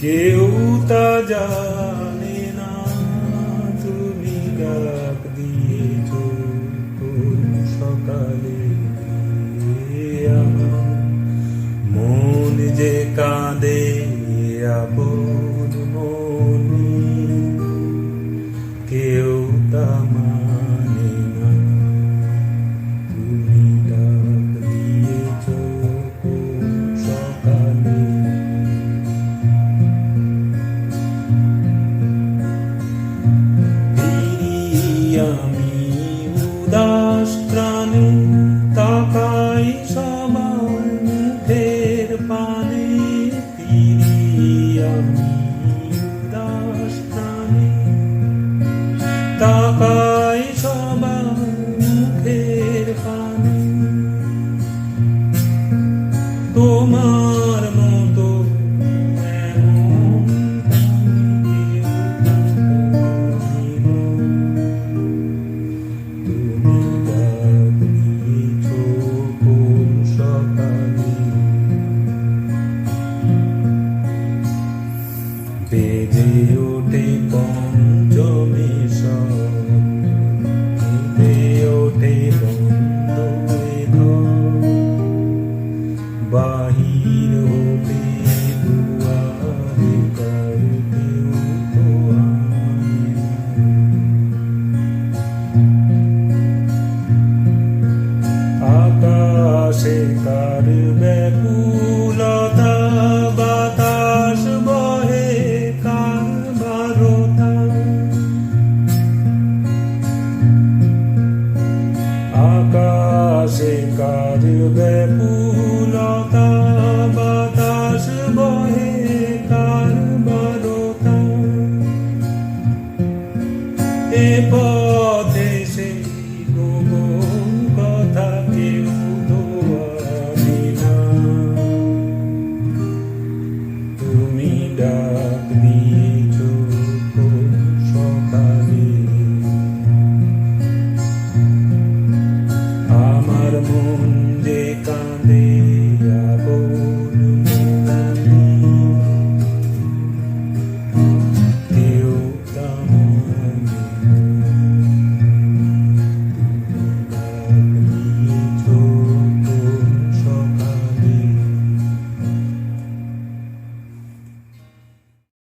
কেউ তা যায় Tapa হৃদয় পুলতা বাতাস বহে কার বারতা। এ পথে সেই গোবর the moon.